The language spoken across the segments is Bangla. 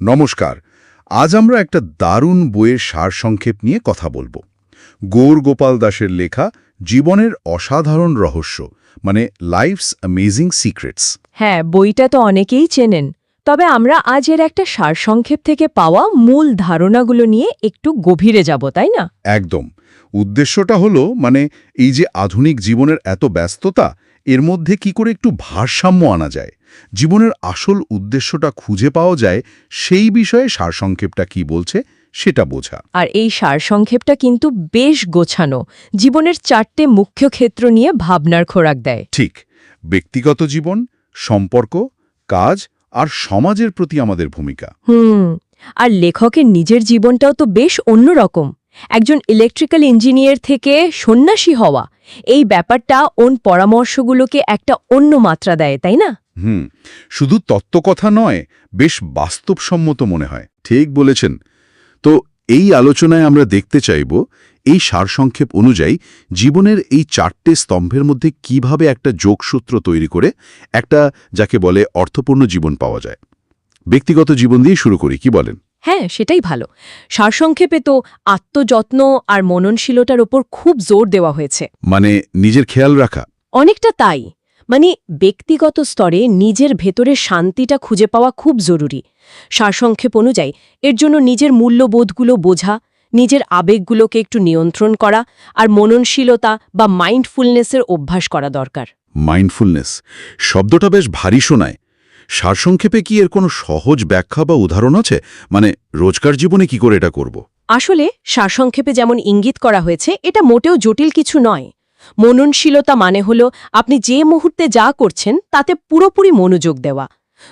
নমস্কার। আজ আমরা একটা দারুণ বইয়ের সারসংক্ষেপ নিয়ে কথা বলব। গৌর গোপাল দাসের লেখা জীবনের অসাধারণ রহস্য মানে লাইফস অ্যামেজিং সিক্রেটস হ্যাঁ বইটা তো অনেকেই চেনেন। তবে আমরা আজ এর একটা সারসংক্ষেপ থেকে পাওয়া মূল ধারণাগুলো নিয়ে একটু গভীরে যাব তাই না? একদম। উদ্দেশ্যটা হলো মানে এই যে আধুনিক জীবনের এত ব্যস্ততা এর মধ্যে কি করে একটু ভারসাম্য আনা যায়? জীবনের আসল উদ্দেশ্যটা খুঁজে পাওয়া যায় সেই বিষয়ে সারসংক্ষেপটা কি বলছে সেটা বোঝা। আর এই সারসংক্ষেপটা কিন্তু বেশ গোছানো। জীবনের চারটে মুখ্য ক্ষেত্র নিয়ে ভাবনার খোরাক দেয়। ঠিক ব্যক্তিগত জীবন সম্পর্ক কাজ আর সমাজের প্রতি আমাদের ভূমিকা। হুম আর লেখকের নিজের জীবনটাও তো বেশ অন্যরকম। একজন ইলেকট্রিক্যাল ইঞ্জিনিয়ার থেকে সন্ন্যাসী হওয়া এই ব্যাপারটা ওন পরামর্শগুলোকে একটা অন্য মাত্রা দেয় তাই না? হুম শুধু তত্ত্বকথা নয় বেশ বাস্তবসম্মত মনে হয়। ঠিক বলেছেন। তো এই আলোচনায় আমরা দেখতে চাইব এই সারসংক্ষেপ অনুযায়ী জীবনের এই চারটে স্তম্ভের মধ্যে কীভাবে একটা যোগসূত্র তৈরি করে একটা যাকে বলে অর্থপূর্ণ জীবন পাওয়া যায়। ব্যক্তিগত জীবন দিয়ে শুরু করি কি বলেন? হ্যাঁ সেটাই ভালো। সারসংক্ষেপে তো আত্মযত্ন আর মননশীলতার ওপর খুব জোর দেওয়া হয়েছে। মানে নিজের খেয়াল রাখা। অনেকটা তাই। মানে ব্যক্তিগত স্তরে নিজের ভেতরে শান্তিটা খুঁজে পাওয়া খুব জরুরি। সারসংক্ষেপ অনুযায়ী এর জন্য নিজের মূল্যবোধগুলো বোঝা নিজের আবেগগুলোকে একটু নিয়ন্ত্রণ করা আর মননশীলতা বা মাইন্ডফুলনেসের অভ্যাস করা দরকার। মাইন্ডফুলনেস শব্দটা বেশ ভারী শোনায়। সারসংক্ষেপে কি এর কোনো সহজ ব্যাখ্যা বা উদাহরণ আছে? মানে রোজকার জীবনে কি করে এটা করব? আসলে সারসংক্ষেপে যেমন ইঙ্গিত করা হয়েছে এটা মোটেও জটিল কিছু নয়। মননশীলতা মানে হল আপনি যে মুহূর্তে যা করছেন তাতে পুরোপুরি মনোযোগ দেওয়া।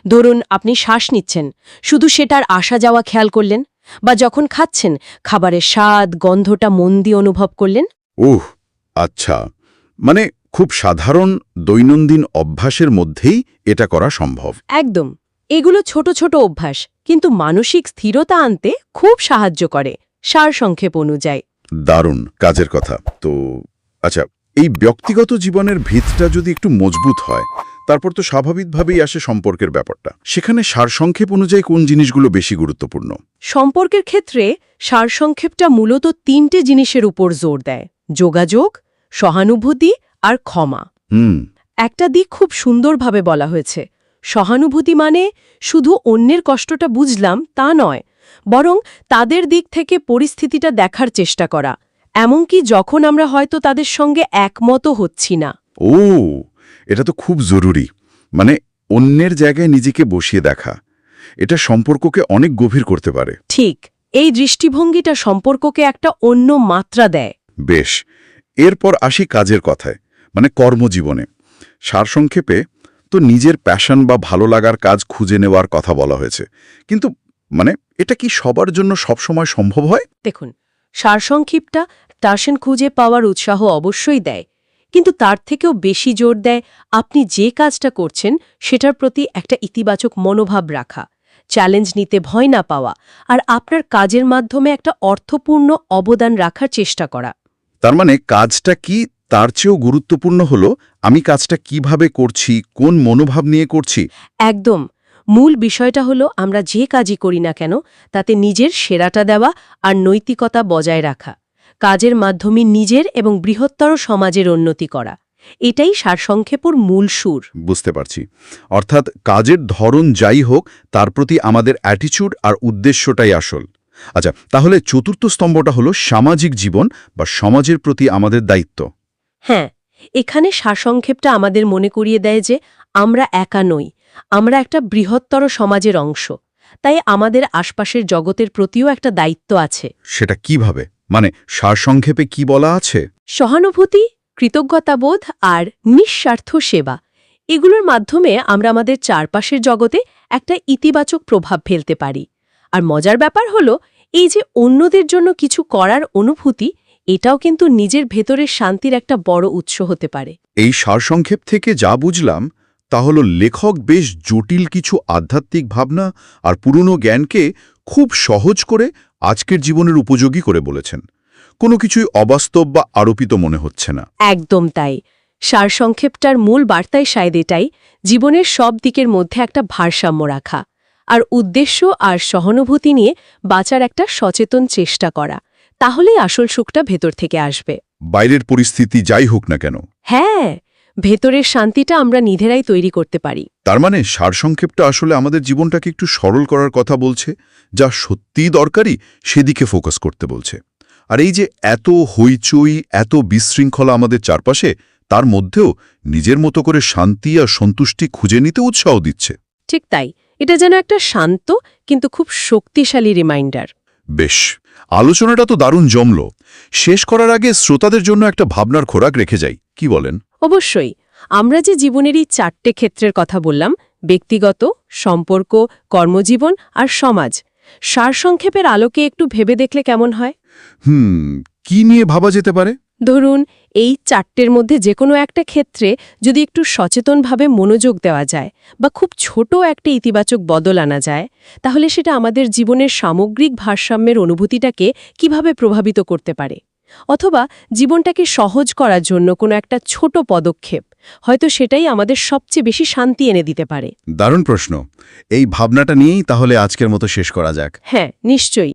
ধরুন আপনি শ্বাস নিচ্ছেন শুধু সেটার আসা যাওয়া খেয়াল করলেন বা যখন খাচ্ছেন খাবারের স্বাদ গন্ধটা মন দিয়ে অনুভব করলেন? উহ আচ্ছা। মানে খুব সাধারণ দৈনন্দিন অভ্যাসের মধ্যেই এটা করা সম্ভব। একদম। এগুলো ছোট ছোট অভ্যাস কিন্তু মানসিক স্থিরতা আনতে খুব সাহায্য করে সারসংক্ষেপ অনুযায়ী। দারুণ কাজের কথা। তো আচ্ছা এই ব্যক্তিগত জীবনের ভিতটা যদি একটু মজবুত হয় তারপর তো স্বাভাবিকভাবেই আসে সম্পর্কের ব্যাপারটা। সেখানে সারসংক্ষেপ অনুযায়ী কোন জিনিসগুলো বেশি গুরুত্বপূর্ণ? সম্পর্কের ক্ষেত্রে সারসংক্ষেপটা মূলত তিনটে জিনিসের উপর জোর দেয় যোগাযোগ সহানুভূতি আর ক্ষমা। হুম। একটা দিক খুব সুন্দরভাবে বলা হয়েছে সহানুভূতি মানে শুধু অন্যের কষ্টটা বুঝলাম তা নয় বরং তাদের দিক থেকে পরিস্থিতিটা দেখার চেষ্টা করা। এমনকি যখন আমরা হয়তো তাদের সঙ্গে একমতও হচ্ছি না। ও এটা তো খুব জরুরি। মানে অন্যের জায়গায় নিজেকে বসিয়ে দেখা এটা সম্পর্ককে অনেক গভীর করতে পারে। ঠিক এই দৃষ্টিভঙ্গিটা সম্পর্ককে একটা অন্য মাত্রা দেয়। বেশ এরপর আসি কাজের কথায় মানে কর্মজীবনে। সারসংক্ষেপে তো নিজের প্যাশন বা ভালো লাগার কাজ খুঁজে নেওয়ার কথা বলা হয়েছে। কিন্তু মানে এটা কি সবার জন্য সবসময় সম্ভব হয়? দেখুন সারসংক্ষিপ্তটা টাসেন খুঁজে পাওয়ার উৎসাহ অবশ্যই দেয়। কিন্তু তার থেকেও বেশি জোর দেয় আপনি যে কাজটা করছেন সেটার প্রতি একটা ইতিবাচক মনোভাব রাখা চ্যালেঞ্জ নিতে ভয় না পাওয়া আর আপনার কাজের মাধ্যমে একটা অর্থপূর্ণ অবদান রাখার চেষ্টা করা। তার মানে কাজটা কি তার চেয়েও গুরুত্বপূর্ণ হলো আমি কাজটা কীভাবে করছি কোন মনোভাব নিয়ে করছি? একদম। মূল বিষয়টা হলো আমরা যে কাজই করি না কেন তাতে নিজের সেরাটা দেওয়া আর নৈতিকতা বজায় রাখা। কাজের মাধ্যমে নিজের এবং বৃহত্তর সমাজের উন্নতি করা। এটাই সারসংক্ষেপর মূল সুর। বুঝতে পারছি। অর্থাৎ কাজের ধরন যাই হোক তার প্রতি আমাদের অ্যাটিচিউড আর উদ্দেশ্যটাই আসল। আচ্ছা তাহলে চতুর্থ স্তম্ভটা হলো সামাজিক জীবন বা সমাজের প্রতি আমাদের দায়িত্ব। হ্যাঁ এখানে সারসংক্ষেপটা আমাদের মনে করিয়ে দেয় যে আমরা একা নই আমরা একটা বৃহত্তর সমাজের অংশ। তাই আমাদের আশপাশের জগতের প্রতিও একটা দায়িত্ব আছে। সেটা কীভাবে? মানে সারসংক্ষেপে কি বলা আছে? সহানুভূতি কৃতজ্ঞতাবোধ আর নিঃস্বার্থ সেবা। এগুলোর মাধ্যমে আমরা আমাদের চারপাশের জগতে একটা ইতিবাচক প্রভাব ফেলতে পারি। আর মজার ব্যাপার হলো এই যে অন্যদের জন্য কিছু করার অনুভূতি এটাও কিন্তু নিজের ভেতরের শান্তির একটা বড় উৎস হতে পারে। এই সারসংক্ষেপ থেকে যা বুঝলাম তা হল লেখক বেশ জটিল কিছু আধ্যাত্মিক ভাবনা আর পুরনো জ্ঞানকে খুব সহজ করে আজকের জীবনের উপযোগী করে বলেছেন। কোনো কিছুই অবাস্তব বা আরোপিত মনে হচ্ছে না। একদম তাই। সারসংক্ষেপটার মূল বার্তায় শায়দ এটাই জীবনের সব দিকের মধ্যে একটা ভারসাম্য রাখা আর উদ্দেশ্য আর সহানুভূতি নিয়ে বাঁচার একটা সচেতন চেষ্টা করা। তাহলেই আসল সুখটা ভেতর থেকে আসবে। বাইরের পরিস্থিতি যাই হোক না কেন। হ্যাঁ। ভেতরের শান্তিটা আমরা নিজেরাই তৈরি করতে পারি। তার মানে সারসংক্ষেপটা আসলে আমাদের জীবনটাকে একটু সরল করার কথা বলছে যা সত্যিই দরকারি সেদিকে ফোকাস করতে বলছে। আর এই যে এত হইচই এত বিশৃঙ্খলা আমাদের চারপাশে তার মধ্যেও নিজের মতো করে শান্তি আর সন্তুষ্টি খুঁজে নিতে উৎসাহ দিচ্ছে। ঠিক তাই। এটা যেন একটা শান্ত কিন্তু খুব শক্তিশালী রিমাইন্ডার বেশ আলোচনাটা তো দারুণ জমল। শেষ করার আগে শ্রোতাদের জন্য একটা ভাবনার খোরাক রেখে যাই কি বলেন? অবশ্যই আমরা যে জীবনের এই চারটে ক্ষেত্রের কথা বললাম ব্যক্তিগত সম্পর্ক কর্মজীবন আর সমাজ সারসংক্ষেপের আলোকে একটু ভেবে দেখলে কেমন হয়? হুম কি নিয়ে ভাবা যেতে পারে? ধরুন এই চারটের মধ্যে যে কোনো একটা ক্ষেত্রে যদি একটু সচেতনভাবে মনোযোগ দেওয়া যায় বা খুব ছোট একটা ইতিবাচক বদল আনা যায় তাহলে সেটা আমাদের জীবনের সামগ্রিক ভারসাম্যের অনুভূতিটাকে কীভাবে প্রভাবিত করতে পারে? অথবা জীবনটাকে সহজ করার জন্য কোনো একটা ছোট পদক্ষেপ হয়তো সেটাই আমাদের সবচেয়ে বেশি শান্তি এনে দিতে পারে। দারুণ প্রশ্ন। এই ভাবনাটা নিয়েই তাহলে আজকের মতো শেষ করা যাক। হ্যাঁ নিশ্চয়ই।